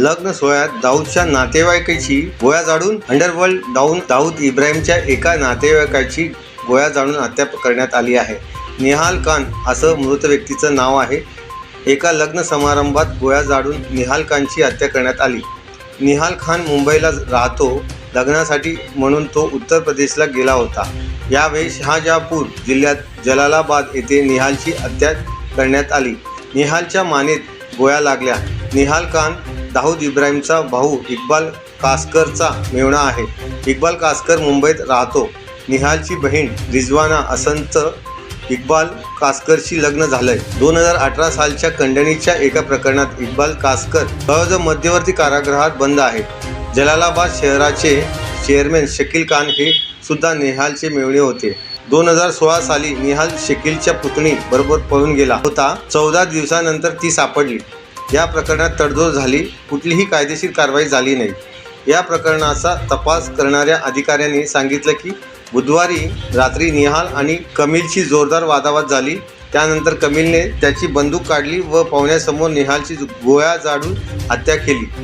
लग्न सोहळ्यात दाऊदच्या नातेवाईकाची गोळ्या जाडून अंडरवर्ल्ड डाऊन दाऊद इब्राहिमच्या एका नातेवाईकाची गोळ्या जाडून हत्या करण्यात आली आहे. निहाल खान असं मृत व्यक्तीचं नाव आहे. एका लग्न समारंभात गोळ्या जाडून निहाल खानची हत्या करण्यात आली. निहाल खान मुंबईला राहतो लग्नासाठी म्हणून तो उत्तर प्रदेशला गेला होता. यावेळी शहाजहापूर जिल्ह्यात जलालाबाद येथे निहालची हत्या करण्यात आली. निहालच्या मानेत गोळ्या लागल्या. निहाल खान दाऊद इब्राहिमचा भाऊ इक्बाल कासकरचा मेवणा आहे. इक्बाल कासकर मुंबईत राहतो. निहालची बहीण रिजवाना असंत इक्बाल कासकरशी लग्न झालंय. दोन हजार अठरा सालच्या खंडणीच्या एका प्रकरणात इक्बाल कासकर जवळजवळ मध्यवर्ती कारागृहात बंद आहे. जलालाबाद शहराचे चेअरमॅन शकील खान हे सुद्धा निहालचे मेवणे होते. दोन हजार सोळा साली निहाल शकीलच्या पुतणी बरोबर पळून गेला होता. चौदा दिवसानंतर ती सापडली. या प्रकरणात तडजोड झाली. कुठलीही कायदेशीर कारवाई झाली नाही. या प्रकरणाचा तपास करणाऱ्या अधिकाऱ्यांनी सांगितलं की बुधवारी रात्री निहाल आणि कमिलची जोरदार वादावाद झाली. त्यानंतर कमिलने त्याची बंदूक काढली व पाहुण्यासमोर निहालची गोळ्या जाडून हत्या केली.